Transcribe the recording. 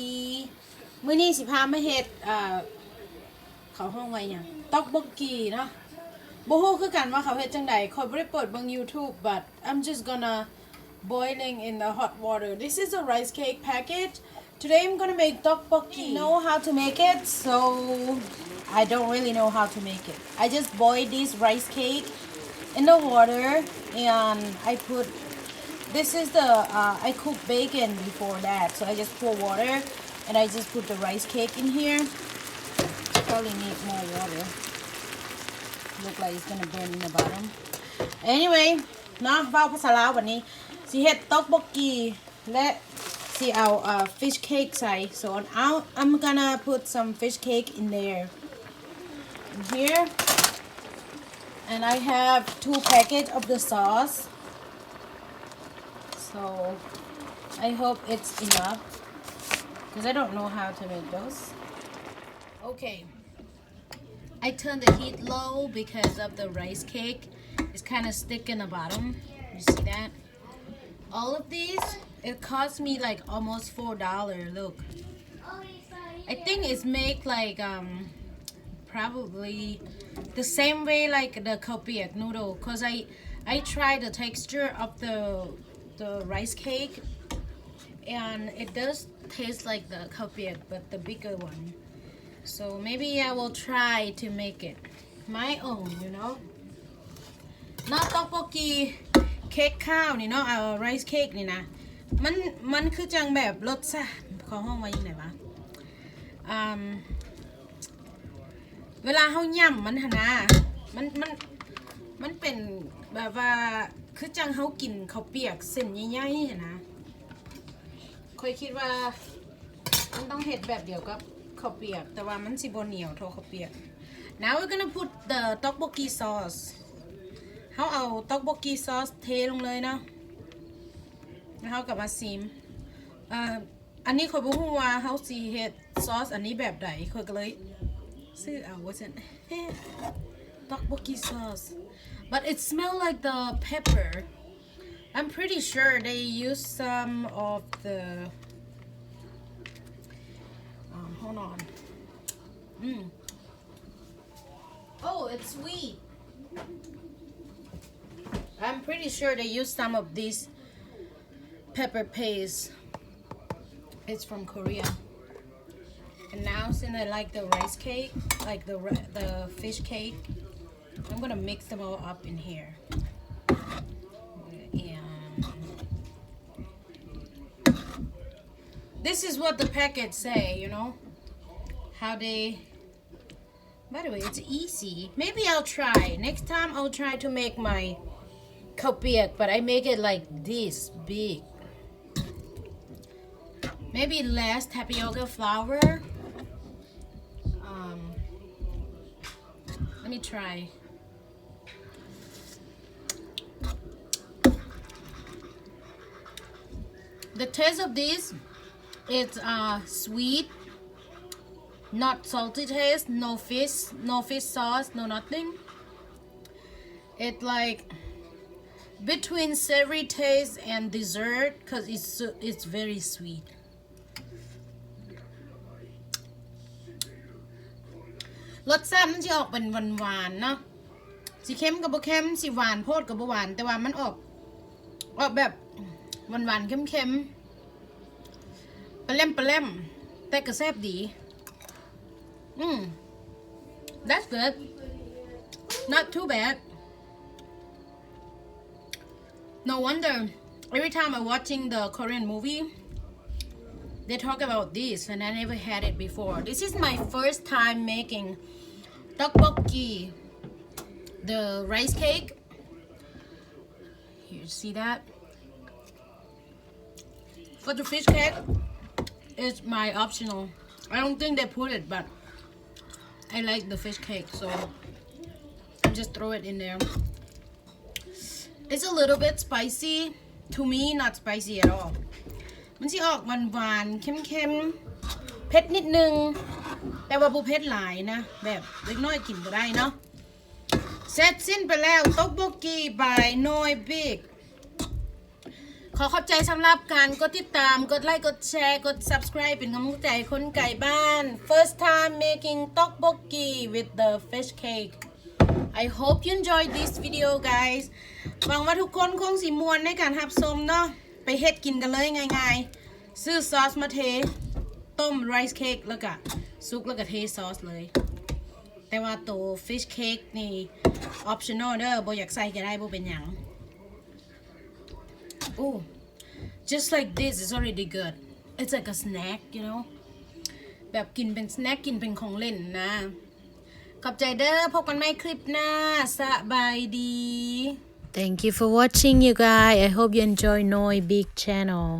ดี มื้อนี้สิพามาเฮ็ดอ่าเขาห้องไว้หยังต๊อกบกกีเนาะบ่ฮู้คือกันว่าเขาเฮ็ดจังไดขอยบ่ได้เปิดเบิ่ง YouTube but I'm just gonna boiling in the hot water this is a rice cake package today I'm gonna make tteokbokki know how to make it so I don't really know how to make it I just boil this rice cake in the water and I put this is the uh, I cooked bacon before that so I just pour water and I just put the rice cake in here probably need more water look like it's gonna burn in the bottom anyway เนาะเว้าภาษาลาววันนี้สิเฮ็ดต๊อกบกกีและสิเอา uh, fish cake ใส่ so I'll, I'm gonna put some fish cake in there in here and I have two packets of the sauce so I hope it's enough because I don't know how to make those. Okay. I turned the heat low because of the rice cake. It's kind of stick in the bottom. You see that? All of these it cost me like almost four dollar look. I think it's make like um probably the same way like the kopiak noodle because I I try the texture of the the rice cake and it does taste like the kopiak but the bigger one so maybe I will try to make it my own you know not tteokbokki เค้กข้าวนี่เนาะเอาไรซ์เค้กนี่นะมันมันคือจังแบบรสชาติขอห้องไว้ยังไงวะเวลาเฮาย่ำมันหนนะมันมัน มันเป็นแบบว่าคือจังเฮากินข้าเปียกเส้นใหญ่ๆเหั้นนะเคยคิดว่ามันต้องเห็ดแบบเดียวกับข้าวเปียก แต่ว่ามันสิบเหนียวเท่าข้าวเปียก now we're gonna put the tteokbokki sauce เขาเอาต๊อกบกกีซอสเทลงเลยเนาะแล้วเขากลับมาซิมอ่าอันนี้คอยบอกว่าเขาสีเฮ็ดซอสอันนี้แบบใดคอยก็เลยซื้อเอาว่าฉันต๊อกบกกีซอส but it smell like the pepper I'm pretty sure they use some of the um, hold on mm. oh it's sweet I'm pretty sure they use some of this pepper paste. It's from Korea. And now since I like the rice cake, like the the fish cake, I'm gonna mix them all up in here. And this is what the packets say, you know, how they. By the way, it's easy. Maybe I'll try. Next time I'll try to make my kopiak, but I make it like this big. Maybe less tapioca flour. Um, let me try. The taste of this, it's uh sweet, not salty taste, no fish, no fish sauce, no nothing. It like between savory taste and dessert because it's so- it's very sweet. รสชาติมันจะออกเป็นหวานๆเนาะสีเข้มกับบ่เข้มสีหวานโพดกับบ่หวาน แต่ว่ามันออก ออกแบบ หวานๆเข้มๆปลาเล่มปลาเล่มแต่ก็แซ่บดี อืม that's good not too bad No wonder every time I'm watching the Korean movie, they talk about this, and I never had it before. This is my first time making tteokbokki, the rice cake. You see that? For the fish cake, it's my optional. I don't think they put it, but I like the fish cake, so I just throw it in there. It's a little bit spicy. To me, not spicy at all. มันสิออกหวานหวานๆเค็มๆ เผ็ดนิดนึง แต่ว่าบุเผ็ดหลายนะ แบบเล็กน้อยกินก็ได้เนาะ เสร็จสิ้นไปแล้วต๊อกโบกีบายน้อยบิ๊ก ขอขอบใจสำหรับการกดติดตาม กดไลค์ กดแชร์ กด subscribe เป็นกำลังใจคนไก่บ้าน first time making tteokbokki with the fish cake I hope you enjoy this video guys หวังว่าทุกคนคงสิมวนในการรับชมเนาะ ไปเฮ็ดกินกันเลยง่ายๆ ซื้อซอสมาเท ต้มไรซ์เค้กแล้วก็ซุกแล้วก็เทซอสเลย แต่ว่าตัว fish cake นี่ optional เด้อบ่อยากใส่ก็ได้บ่เป็นหยัง Oh, just like this is already good. It's like a snack, you know. แบบกินเป็นสแน็คกินเป็นของเล่นนะ ขอบใจเด้อพบกันใหม่คลิปหน้า สบายดี Thank you for watching you guys I hope you enjoy Noi Big channel